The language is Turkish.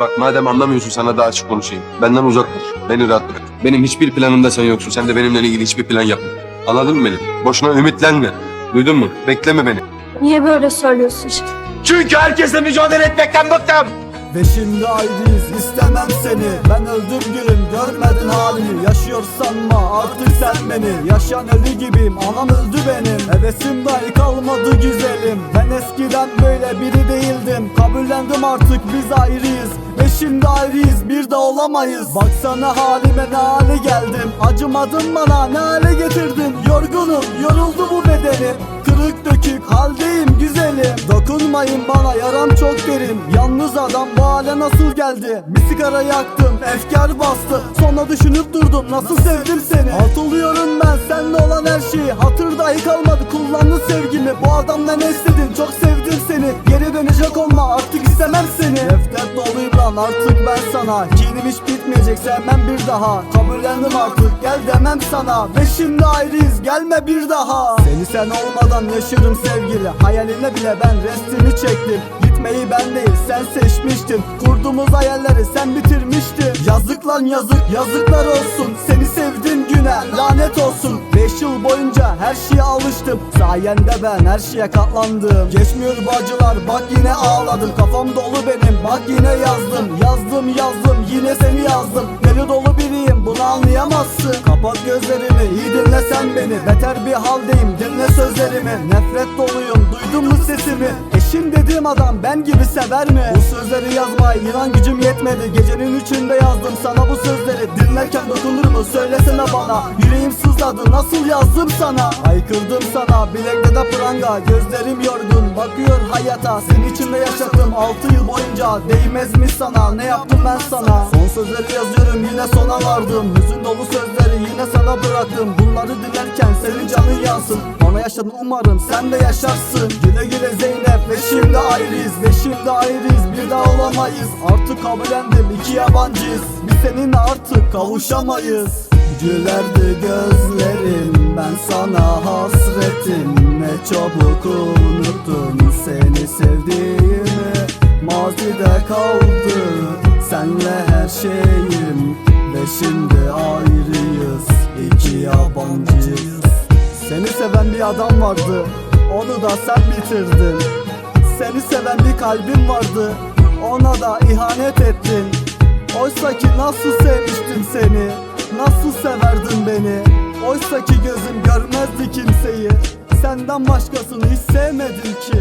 Bak madem anlamıyorsun sana daha açık konuşayım. Benden uzak dur. Beni rahat bırak. Benim hiçbir planımda sen yoksun. Sen de benimle ilgili hiçbir plan yapma. Anladın mı beni? Boşuna ümitlenme. Duydun mu? Bekleme beni. Niye böyle söylüyorsun şimdi? Çünkü herkesle mücadele etmekten bıktım. Ve şimdi ayrıyız istemem seni Ben öldüm gülüm görmedin halimi Yaşıyor sanma artık sen beni Yaşayan ölü gibiyim anam öldü benim Hevesim dahi kalmadı güzelim Ben eskiden böyle biri değildim Kabullendim artık biz ayrıyız şimdi ayrıyız bir de olamayız. Baksana halime ne hale geldim. Acımadın bana ne hale getirdin? Yorgunum yoruldu bu bedenim. Kırık dökük haldeyim güzelim. Dokunmayın bana yaram çok derin. Yalnız adam bu hale nasıl geldi? Bir sigara yaktım efkar bastı. Sonra düşünüp durdum nasıl sevdim seni? Hatırlıyorum ben seninle olan her şeyi. Hatır dahi kalmadı kullandın sevgimi. Bu adamla ne istedin? Çok sevdim seni. Geri dönecek olma artık istemem seni. Nefret lan artık ben sana. Kinim hiç bitmeyecek sevmem bir daha. Kabullendim artık gel demem sana. Ve şimdi ayrıyız gelme bir daha. Seni sen olmadan yaşarım sevgili. Hayaline bile ben restini çektim. Gitmeyi ben değil sen seçmiştin. Kurduğumuz hayalleri sen bitirmiştin. Yazık lan yazık yazıklar olsun. Seni sevdim güne lanet olsun. 5 yıl boyunca her şeye alıştım. Sayende ben her şeye katlandım. Geçmiyor bu acılar bak yine ağladım. Kafam dolu benim bak yine yazdım Yazdım yazdım yine seni yazdım. Deli dolu biriyim bunu anlayamazsın. Kapat gözlerini iyi dinle sen beni. Beter bir haldeyim dinle sözlerimi. Nefret doluyum duydun mu sesimi? Eşim dediğim adam ben gibi sever mi? Bu sözleri yazmaya inan gücüm yetmedi. Gecenin üçünde yazdım sana bu sözleri Dinlerken dokunur mu söylesene bana. Yüreğim sızladı nasıl yazdım sana? Haykırdım sana bilekte de pranga Gözlerim yorgun. Bakıyor hayata Senin içinde yaşadım. 6 yıl boyunca Değmez mi sana? Ne yaptım ben sana? Son sözleri yazıyorum yine sona vardım. Hüzün dolu sözleri yine sana bıraktım. Bunları dinlerken senin canın yansın. Bana yaşadın umarım sen de yaşarsın. Güle güle Zeynep ve şimdi ayrıyız Ve şimdi ayrıyız. Bir daha olamayız. Artık kabullendim iki yabancıyız. Biz seninle artık kavuşamayız. Gülerdi gözlerim ben sana hasretim. Ne çabuk unuttun seni sevdiğimi. Mazide kaldı senle her şeyim. Ve şimdi ayrıyız iki yabancıyız. Seni seven bir adam vardı onu da sen bitirdin. Seni seven bir kalbim vardı ona da ihanet ettin Oysa ki nasıl sevmiştim seni Nasıl severdin beni. Oysa ki gözüm görmezdi kimseyi Senden başkasını hiç sevmedim ki